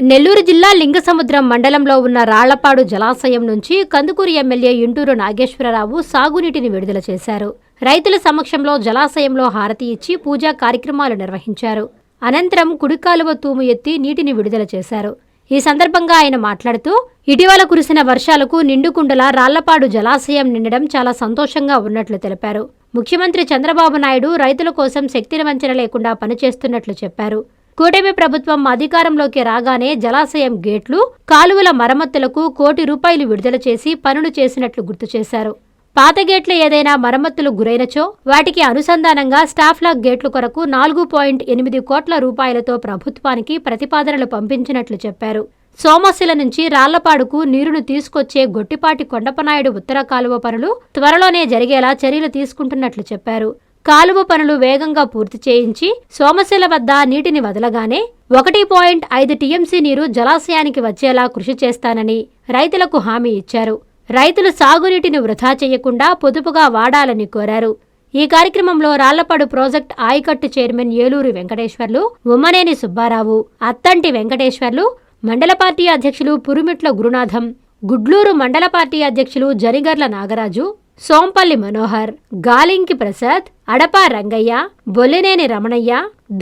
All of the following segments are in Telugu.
నెల్లూరు జిల్లా లింగసముద్రం మండలంలో ఉన్న రాళ్ళపాడు జలాశయం నుంచి కందుకూరు ఎమ్మెల్యే ఇంటూరు నాగేశ్వరరావు సాగునీటిని విడుదల చేశారు. రైతుల సమక్షంలో జలాశయంలో హారతి ఇచ్చి పూజా కార్యక్రమాలు నిర్వహించారు. అనంతరం కుడికాలువ తూము ఎత్తి నీటిని విడుదల చేశారు. ఈ సందర్భంగా ఆయన మాట్లాడుతూ ఇటీవల కురిసిన వర్షాలకు నిండుకుండల రాళ్ళపాడు జలాశయం నిండడం చాలా సంతోషంగా ఉన్నట్లు తెలిపారు. ముఖ్యమంత్రి చంద్రబాబు నాయుడు రైతుల కోసం శక్తిని వంచన లేకుండా పనిచేస్తున్నట్లు చెప్పారు. కూటమి ప్రభుత్వం అధికారంలోకి రాగానే జలాశయం గేట్లు కాలువల మరమ్మతులకు కోటి రూపాయలు విడుదల చేసి పనులు చేసినట్లు గుర్తు చేశారు. పాత గేట్లు ఏదైనా మరమ్మతులు గురైనచో వాటికి అనుసంధానంగా స్టాఫ్ లాక్ గేట్లు కొరకు నాలుగు పాయింట్ ఎనిమిది కోట్ల రూపాయలతో ప్రభుత్వానికి ప్రతిపాదనలు పంపించినట్లు చెప్పారు. సోమశిల నుంచి రాళ్ళపాడుకు నీరును తీసుకొచ్చే గొట్టిపాటి కొండపనాయుడు ఉత్తర కాలువ పనులు త్వరలోనే జరిగేలా చర్యలు తీసుకుంటున్నట్లు చెప్పారు. కాలువ పనులు వేగంగా పూర్తి చేయించి సోమశిల వద్ద నీటిని వదలగానే ఒకటి పాయింట్ ఐదు టీఎంసీ నీరు జలాశయానికి వచ్చేలా కృషి చేస్తానని రైతులకు హామీ ఇచ్చారు. రైతులు సాగునీటిని వృధా చేయకుండా పొదుపుగా వాడాలని కోరారు. ఈ కార్యక్రమంలో రాళ్ళపాడు ప్రాజెక్ట్ ఆయకట్టు చైర్మన్ ఏలూరు వెంకటేశ్వర్లు ఉమ్మనేని సుబ్బారావు అత్తంటి వెంకటేశ్వర్లు మండల పార్టీ అధ్యక్షులు పురుమిట్ల గురునాథం గుడ్లూరు మండల పార్టీ అధ్యక్షులు జరిగర్ల నాగరాజు సోంపల్లి మనోహర్ గాలింకి ప్రసాద్ అడపా రంగయ్య బొల్లినేని రమణయ్య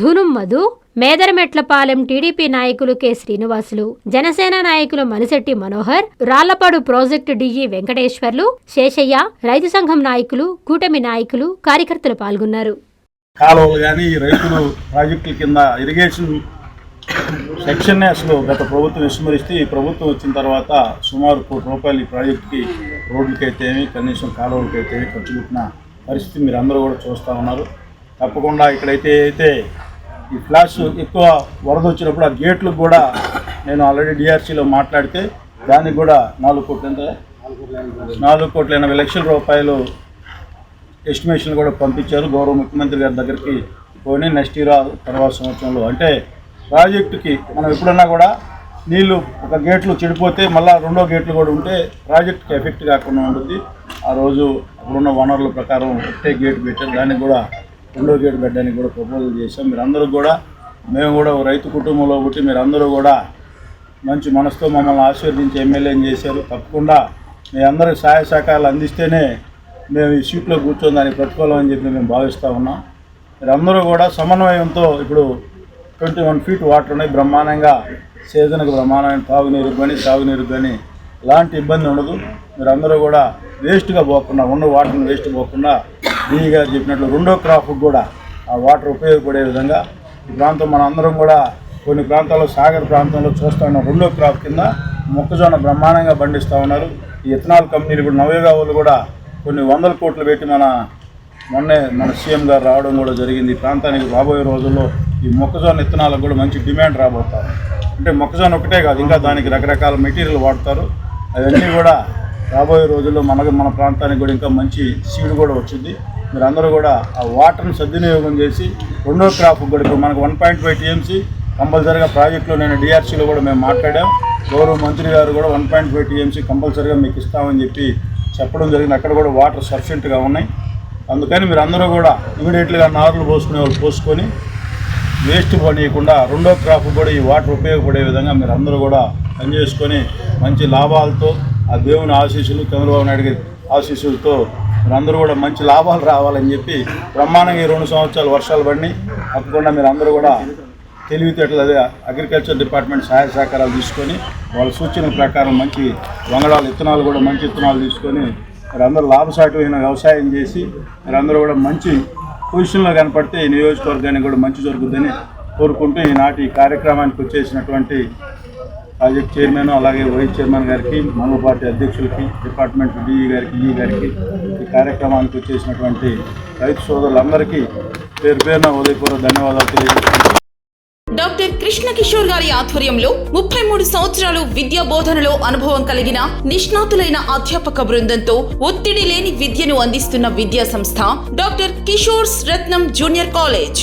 ధునుం మధు మేదరమెట్లపాలెం టీడీపీ నాయకులు కె శ్రీనివాసులు జనసేన నాయకులు మలిశెట్టి మనోహర్ రాళ్ళపాడు ప్రాజెక్టు డీజీ వెంకటేశ్వర్లు శేషయ్య రైతు సంఘం నాయకులు కూటమి నాయకులు కార్యకర్తలు పాల్గొన్నారు. కాలువలు కానీ రైతులు ప్రాజెక్టుల కింద ఇరిగేషన్ సెక్షన్ అసలు గత ప్రభుత్వం విస్మరిస్తే ఈ ప్రభుత్వం వచ్చిన తర్వాత సుమారు కోటి రూపాయలు ఈ ప్రాజెక్ట్కి రోడ్లకైతేమి కనీసం కాలువలకైతేమి ఖర్చు పెట్టిన పరిస్థితి మీరు అందరూ కూడా చూస్తూ ఉన్నారు. తప్పకుండా ఇక్కడైతే అయితే ఈ ఫ్లాష్ ఎక్కువ వరద వచ్చినప్పుడు ఆ గేట్లకు కూడా నేను ఆల్రెడీ డిఆర్సీలో మాట్లాడితే దానికి కూడా నాలుగు కోట్ల ఎంత? నాలుగు కోట్ల ఎనభై లక్షల రూపాయలు ఎస్టిమేషన్ కూడా పంపించారు గౌరవ ముఖ్యమంత్రి గారి దగ్గరికి పోయి నెక్స్ట్ ఇయర్ తర్వాత సంవత్సరంలో. అంటే ప్రాజెక్టుకి మనం ఎప్పుడన్నా కూడా నీళ్ళు ఒక గేట్లు చెడిపోతే మళ్ళీ రెండో గేట్లు కూడా ఉంటే ప్రాజెక్టుకి ఎఫెక్ట్ కాకుండా ఉంటుంది. ఆ రోజు అప్పుడున్న వనరుల ప్రకారం ఒకటే గేట్ పెట్టారు దానికి కూడా రెండో గేట్ పెట్టడానికి కూడా ప్రపోజల్ చేశాం. మీరందరూ కూడా మేము కూడా రైతు కుటుంబంలో పుట్టి మీరందరూ కూడా మంచి మనసుతో మమ్మల్ని ఆశీర్వదించి ఎమ్మెల్యేని చేశారు. తప్పకుండా మీ అందరూ సహాయ సహకారాలు అందిస్తేనే మేము ఈ సీట్లో కూర్చొని దానికి ప్రతిఫలం అని చెప్పి మేము భావిస్తూ ఉన్నాం. మీరందరూ కూడా సమన్వయంతో ఇప్పుడు ట్వంటీ వన్ ఫీట్ వాటర్ ఉన్నాయి బ్రహ్మాండంగా సీజన్కి బ్రహ్మాండమైన తాగునీరు కానీ సాగునీరు కానీ ఎలాంటి ఇబ్బంది ఉండదు. మీరందరూ కూడా వేస్ట్గా పోకుండా ఉన్న వాటర్ని వేస్ట్ పోకుండా డీ గారు చెప్పినట్లు రెండో క్రాప్కి కూడా ఆ వాటర్ ఉపయోగపడే విధంగా ఈ ప్రాంతం మన అందరం కూడా కొన్ని ప్రాంతాల్లో సాగర్ ప్రాంతంలో చూస్తూ ఉన్న. రెండో క్రాప్ కింద మొక్కజొన్న బ్రహ్మాండంగా పండిస్తూ ఉన్నారు. ఈ ఇథనాల్ కంపెనీలు ఇప్పుడు నవయుగా వాళ్ళు కూడా కొన్ని వందల కోట్లు పెట్టి మన మొన్నే మన సీఎం గారు రావడం కూడా జరిగింది. ఈ ప్రాంతానికి రాబోయే రోజుల్లో ఈ మొక్కజొన్న ఇత్తనాలకు కూడా మంచి డిమాండ్ రాబోతారు. అంటే మొక్కజొన్న ఒకటే కాదు ఇంకా దానికి రకరకాల మెటీరియల్ వాడతారు. అవన్నీ కూడా రాబోయే రోజుల్లో మనకు మన ప్రాంతానికి కూడా ఇంకా మంచి సీడ్ కూడా వచ్చింది. మీరందరూ కూడా ఆ వాటర్ని సద్వినియోగం చేసి రెండో క్రాప్ కూడా మనకు వన్ పాయింట్ ఫైవ్ టీఎంసీ కంపల్సరీగా ప్రాజెక్టులో నేను డిఆర్సీలో కూడా మేము మాట్లాడాం. గౌరవ మంత్రి గారు కూడా వన్ పాయింట్ ఫైవ్ టీఎంసీ కంపల్సరీగా మీకు ఇస్తామని చెప్పి చెప్పడం జరిగింది. అక్కడ కూడా వాటర్ సఫిషియెంట్గా ఉన్నాయి. అందుకని మీరు అందరూ కూడా ఇమీడియట్గా నారులు పోసుకునే వాళ్ళు పోసుకొని వేస్ట్ పనియకుండా రెండో క్రాప్ కూడా ఈ వాటర్ ఉపయోగపడే విధంగా మీరు అందరూ కూడా పనిచేసుకొని మంచి లాభాలతో ఆ దేవుని ఆశీస్సులు చంద్రబాబు నాయుడు గారి ఆశీస్సులతో మీరందరూ కూడా మంచి లాభాలు రావాలని చెప్పి బ్రహ్మాండంగా ఈ రెండు సంవత్సరాలు వర్షాలు పడి తప్పకుండా మీరు అందరూ కూడా తెలివితేటలు అదే అగ్రికల్చర్ డిపార్ట్మెంట్ సహాయ సహకారాలు తీసుకొని వాళ్ళ సూచనల ప్రకారం మంచి వంగడాలు విత్తనాలు కూడా మంచి విత్తనాలు తీసుకొని మీరందరూ లాభసాటిమైన వ్యవసాయం చేసి మీరందరూ కూడా మంచి పొజిషన్లో కనపడితే ఈ నియోజకవర్గానికి కూడా మంచి జరుగుతుందని కోరుకుంటూ ఈనాటి ఈ కార్యక్రమానికి వచ్చేసినటువంటి ప్రాజెక్ట్ చైర్మన్ అలాగే వైస్ చైర్మన్ గారికి మంగళ పార్టీ అధ్యక్షులకి డిపార్ట్మెంట్ డిఈ గారికి ఈ గారికి ఈ కార్యక్రమానికి వచ్చేసినటువంటి రైతు సోదరులందరికీ పేరు పేరున ఉదయపూర్వ ధన్యవాదాలు తెలియజేస్తున్నాను. డాక్టర్ కృష్ణ కిషోర్ గారి ఆధ్వర్యంలో ముప్పై మూడు సంవత్సరాలు విద్యా బోధనలో అనుభవం కలిగిన నిష్ణాతులైన అధ్యాపక బృందంతో ఒత్తిడి లేని విద్యను అందిస్తున్న విద్యా సంస్థ doctor Kishore's Ratnam junior college.